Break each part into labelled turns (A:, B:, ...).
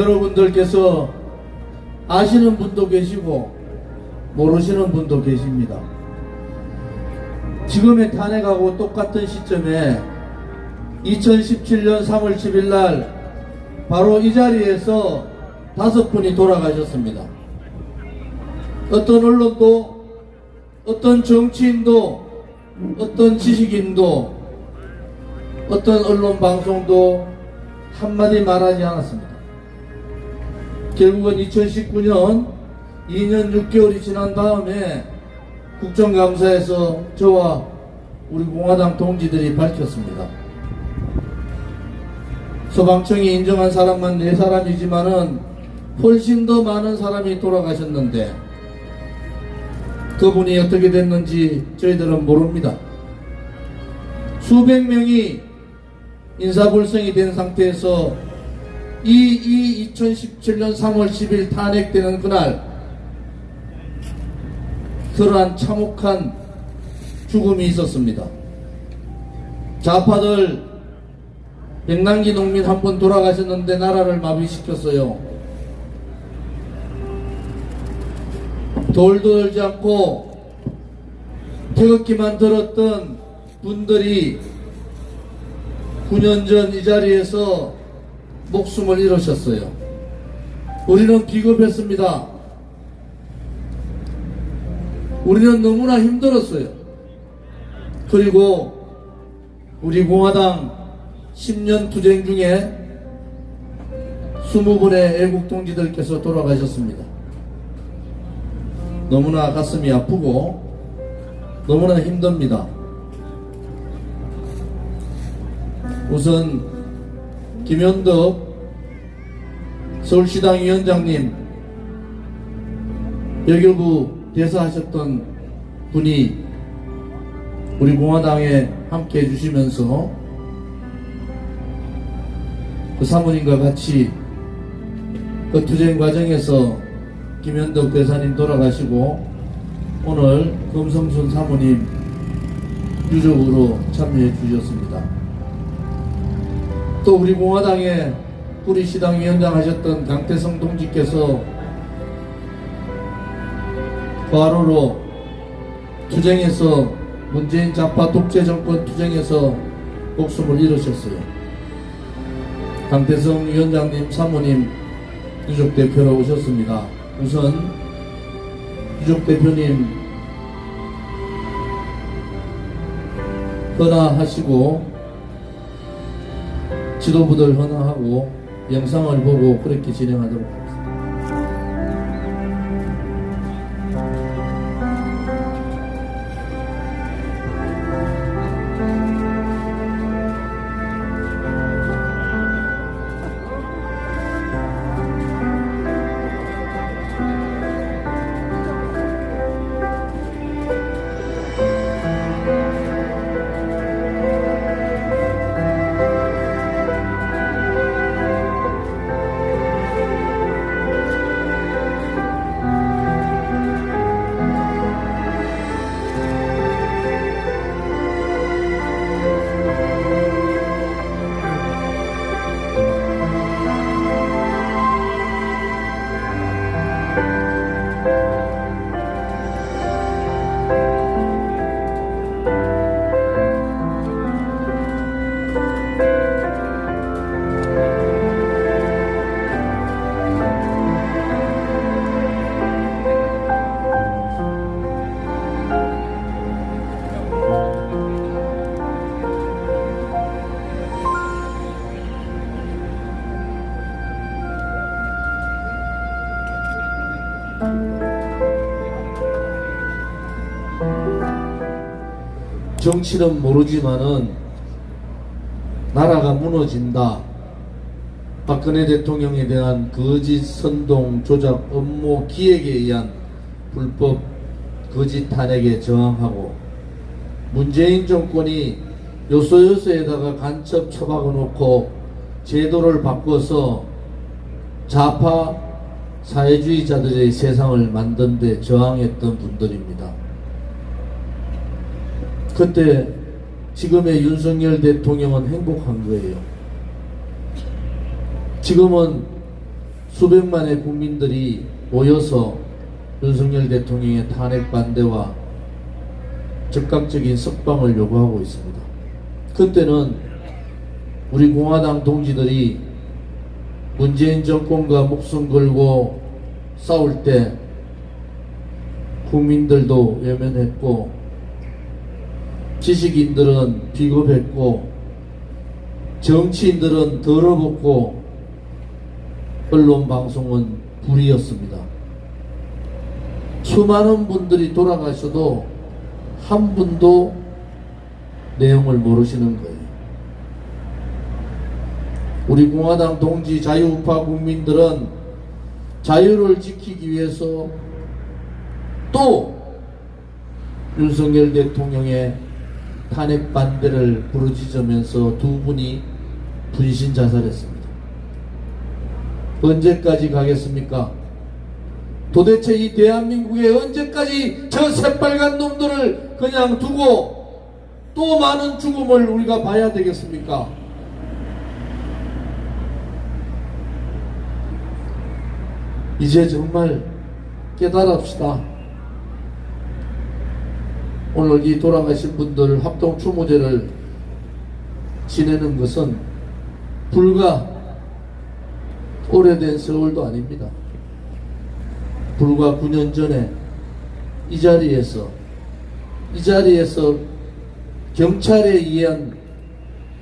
A: 여러분들께서 아시는 분도 계시고 모르시는 분도 계십니다. 지금의 탄핵하고 똑같은 시점에 2017년 3월 10일 날 바로 이 자리에서 다섯 분이 돌아가셨습니다. 어떤 언론도 어떤 정치인도 어떤 지식인도 어떤 언론 방송도 한마디 말하지 않았습니다. 결국은 2019년 2년 6개월이 지난 다음에 국정감사에서 저와 우리 공화당 동지들이 밝혔습니다. 소방청이 인정한 사람만 4사람이지만은 훨씬 더 많은 사람이 돌아가셨는데 그분이 어떻게 됐는지 저희들은 모릅니다. 수백 명이 인사불성이 된 상태에서 이, 이 2017년 3월 10일 탄핵되는 그날 그러한 참혹한 죽음이 있었습니다. 좌파들 백남기 농민 한 분 돌아가셨는데 나라를 마비시켰어요. 돌도 들지 않고 태극기만 들었던 분들이 9년 전 이 자리에서 목숨을 잃으셨어요. 우리는 비겁했습니다. 우리는 너무나 힘들었어요. 그리고 우리 공화당 10년 투쟁 중에 20분의 애국 동지들께서 돌아가셨습니다. 너무나 가슴이 아프고 너무나 힘듭니다. 우선 김현덕 서울시당 위원장님 외교부 대사하셨던 분이 우리 공화당에 함께 해주시면서 그 사모님과 같이 그 투쟁 과정에서 김현덕 대사님 돌아가시고 오늘 금성순 사모님 유족으로 참여해 주셨습니다. 또 우리 공화당의 우리 시당 위원장 하셨던 강태성 동지께서 과로로 투쟁에서 문재인 좌파 독재 정권 투쟁에서 목숨을 잃으셨어요. 강태성 위원장님 사모님 유족 대표로 오셨습니다. 우선 유족 대표님 헌화하시고 지도부들 헌화하고 영상을 보고 그렇게 진행하도록 Thank you. 정치는 모르지만은 나라가 무너진다. 박근혜 대통령에 대한 거짓 선동 조작 업무 기획에 의한 불법 거짓 탄핵에 저항하고 문재인 정권이 요소요소에다가 간첩 처박아 놓고 제도를 바꿔서 좌파 사회주의자들의 세상을 만든 데 저항했던 분들입니다. 그때 지금의 윤석열 대통령은 행복한 거예요. 지금은 수백만의 국민들이 모여서 윤석열 대통령의 탄핵 반대와 즉각적인 석방을 요구하고 있습니다. 그때는 우리 공화당 동지들이 문재인 정권과 목숨 걸고 싸울 때 국민들도 외면했고 지식인들은 비겁했고 정치인들은 더러웠고 언론 방송은 불이었습니다. 수많은 분들이 돌아가셔도 한 분도 내용을 모르시는 거예요. 우리 공화당 동지 자유우파 국민들은 자유를 지키기 위해서 또 윤석열 대통령의 탄핵 반대를 부르짖으면서 두 분이 분신 자살했습니다. 언제까지 가겠습니까? 도대체 이 대한민국에 언제까지 저 새빨간 놈들을 그냥 두고 또 많은 죽음을 우리가 봐야 되겠습니까? 이제 정말 깨달읍시다. 오늘 이 돌아가신 분들 합동 추모제를 지내는 것은 불과 오래된 세월도 아닙니다. 불과 9년 전에 이 자리에서 이 자리에서 경찰에 의한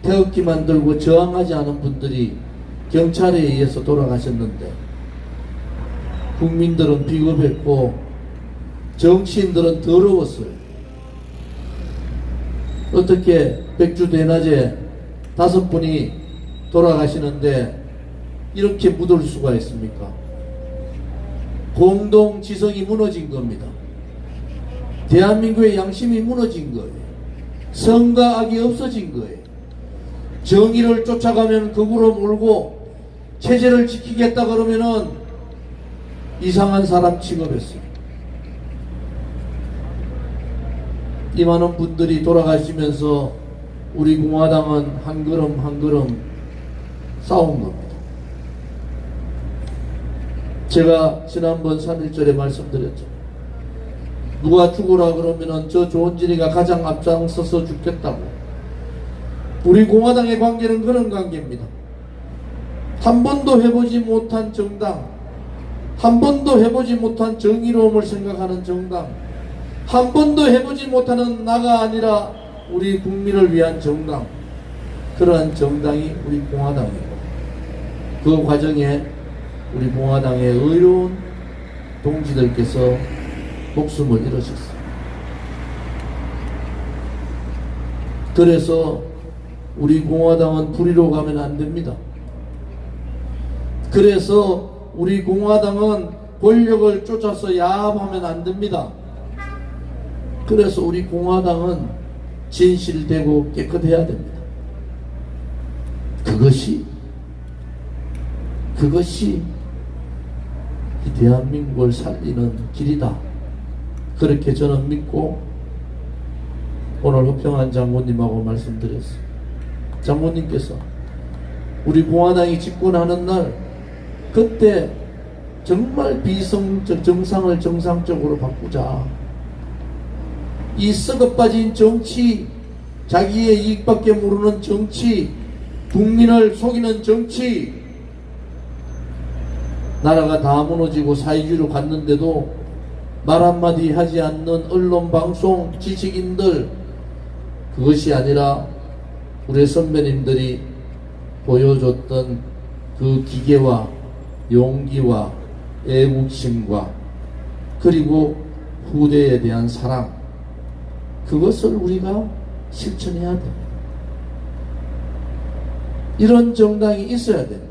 A: 태극기 만들고 저항하지 않은 분들이 경찰에 의해서 돌아가셨는데 국민들은 비겁했고 정치인들은 더러웠어요. 어떻게 백주 대낮에 다섯 분이 돌아가시는데 이렇게 묻을 수가 있습니까? 공동 지성이 무너진 겁니다. 대한민국의 양심이 무너진 거예요. 성과 악이 없어진 거예요. 정의를 쫓아가면 극으로 몰고 체제를 지키겠다 그러면은 이상한 사람 취급했어요. 이 많은 분들이 돌아가시면서 우리 공화당은 한 걸음 한 걸음 싸운 겁니다. 제가 지난번 3일절에 말씀드렸죠. 누가 죽으라 그러면은 저 조은진이가 가장 앞장서서 죽겠다고. 우리 공화당의 관계는 그런 관계입니다. 한 번도 해보지 못한 정당, 한 번도 해보지 못한 정의로움을 생각하는 정당, 한 번도 해보지 못하는 나가 아니라 우리 국민을 위한 정당, 그러한 정당이 우리 공화당이고, 그 과정에 우리 공화당의 의로운 동지들께서 목숨을 잃으셨어요. 그래서 우리 공화당은 불의로 가면 안 됩니다. 그래서 우리 공화당은 권력을 쫓아서 야합하면 안 됩니다. 그래서 우리 공화당은 진실되고 깨끗해야 됩니다. 그것이 그것이 이 대한민국을 살리는 길이다. 그렇게 저는 믿고 오늘 허평한 장모님하고 말씀드렸어요. 장모님께서 우리 공화당이 집권하는 날 그때 정말 비성적 정상을 정상적으로 바꾸자. 이 썩어 빠진 정치, 자기의 이익밖에 모르는 정치, 국민을 속이는 정치, 나라가 다 무너지고 사회주의로 갔는데도 말 한마디 하지 않는 언론, 방송, 지식인들, 그것이 아니라 우리 선배님들이 보여줬던 그 기계와 용기와 애국심과 그리고 후대에 대한 사랑, 그것을 우리가 실천해야 됩니다. 이런 정당이 있어야 됩니다.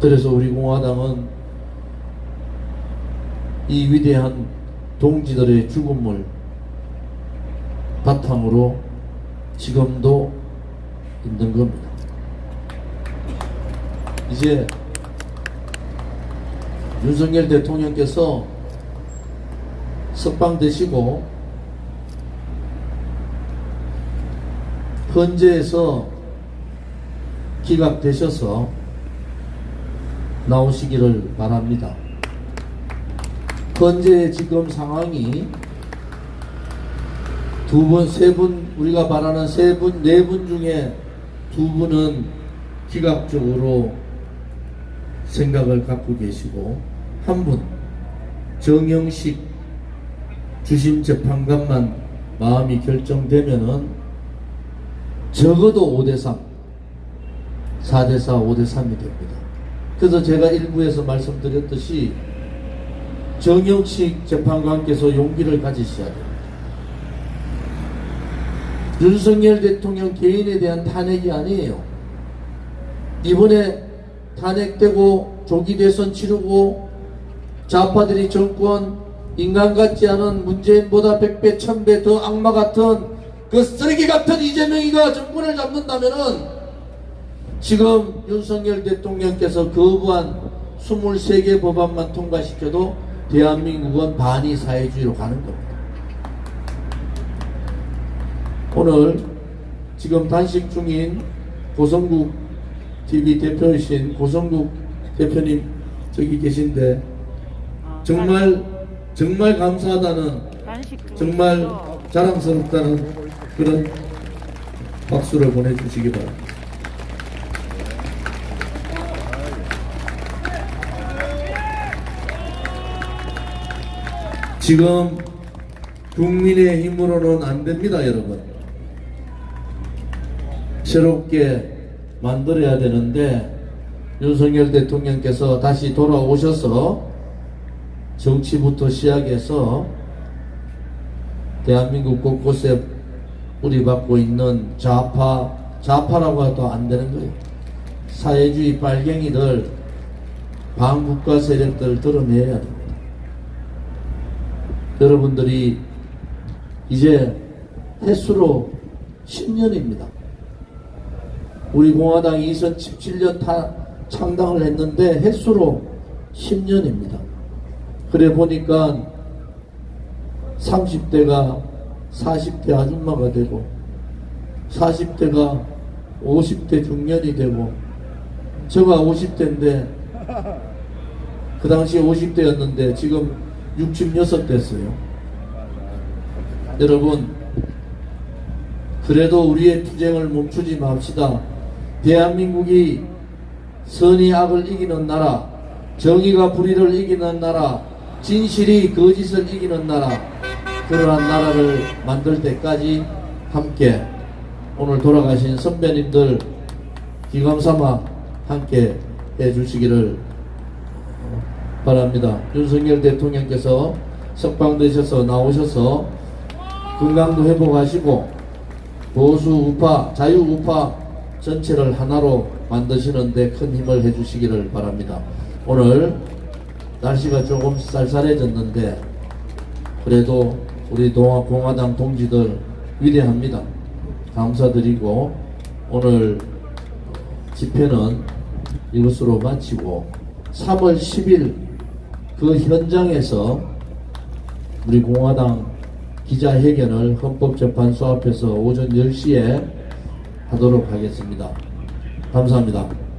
A: 그래서 우리 공화당은 이 위대한 동지들의 죽음을 바탕으로 지금도 있는 겁니다. 이제 윤석열 대통령께서 석방되시고 헌재에서 기각되셔서 나오시기를 바랍니다. 현재 지금 상황이 두 분, 세 분, 우리가 바라는 세 분, 네 분 중에 두 분은 기각적으로 생각을 갖고 계시고, 한 분, 정영식 주심 재판관만 마음이 결정되면은 적어도 5대3, 4대4, 5대3이 됩니다. 그래서 제가 일부에서 말씀드렸듯이 정영식 재판관께서 용기를 가지셔야 됩니다. 윤석열 대통령 개인에 대한 탄핵이 아니에요. 이번에 탄핵되고 조기 대선 치르고 좌파들이 정권 인간 같지 않은 문재인보다 100배, 1000배 더 악마 같은 그 쓰레기 같은 이재명이가 정권을 잡는다면은 지금 윤석열 대통령께서 거부한 23개 법안만 통과시켜도 대한민국은 반이 사회주의로 가는 겁니다. 오늘 지금 단식 중인 고성국 TV 대표이신 고성국 대표님 저기 계신데 정말 정말 감사하다는 정말 자랑스럽다는 그런 박수를 보내주시기 바랍니다. 지금 국민의 힘으로는 안 됩니다, 여러분. 새롭게 만들어야 되는데 윤석열 대통령께서 다시 돌아오셔서 정치부터 시작해서 대한민국 곳곳에 뿌리박고 있는 좌파, 좌파라고 해도 안 되는 거예요. 사회주의 빨갱이들, 반국가 세력들 드러내야 됩니다. 여러분들이 이제 횟수로 10년입니다. 우리 공화당이 2017년 타, 창당을 했는데 횟수로 10년입니다. 그래 보니까 30대가 40대 아줌마가 되고 40대가 50대 중년이 되고 저가 50대인데 그 당시에 50대였는데 지금 66 됐어요. 여러분 그래도 우리의 투쟁을 멈추지 맙시다. 대한민국이 선이 악을 이기는 나라, 정의가 불의를 이기는 나라, 진실이 거짓을 이기는 나라, 그러한 나라를 만들 때까지 함께 오늘 돌아가신 선배님들 기감삼아 함께 해주시기를 바랍니다. 윤석열 대통령께서 석방되셔서 나오셔서 건강도 회복하시고 보수 우파, 자유 우파 전체를 하나로 만드시는데 큰 힘을 해주시기를 바랍니다. 오늘 날씨가 조금 쌀쌀해졌는데 그래도 우리 동아 공화당 동지들 위대합니다. 감사드리고 오늘 집회는 이것으로 마치고 3월 10일 그 현장에서 우리 공화당 기자회견을 헌법재판소 앞에서 오전 10시에 하도록 하겠습니다. 감사합니다.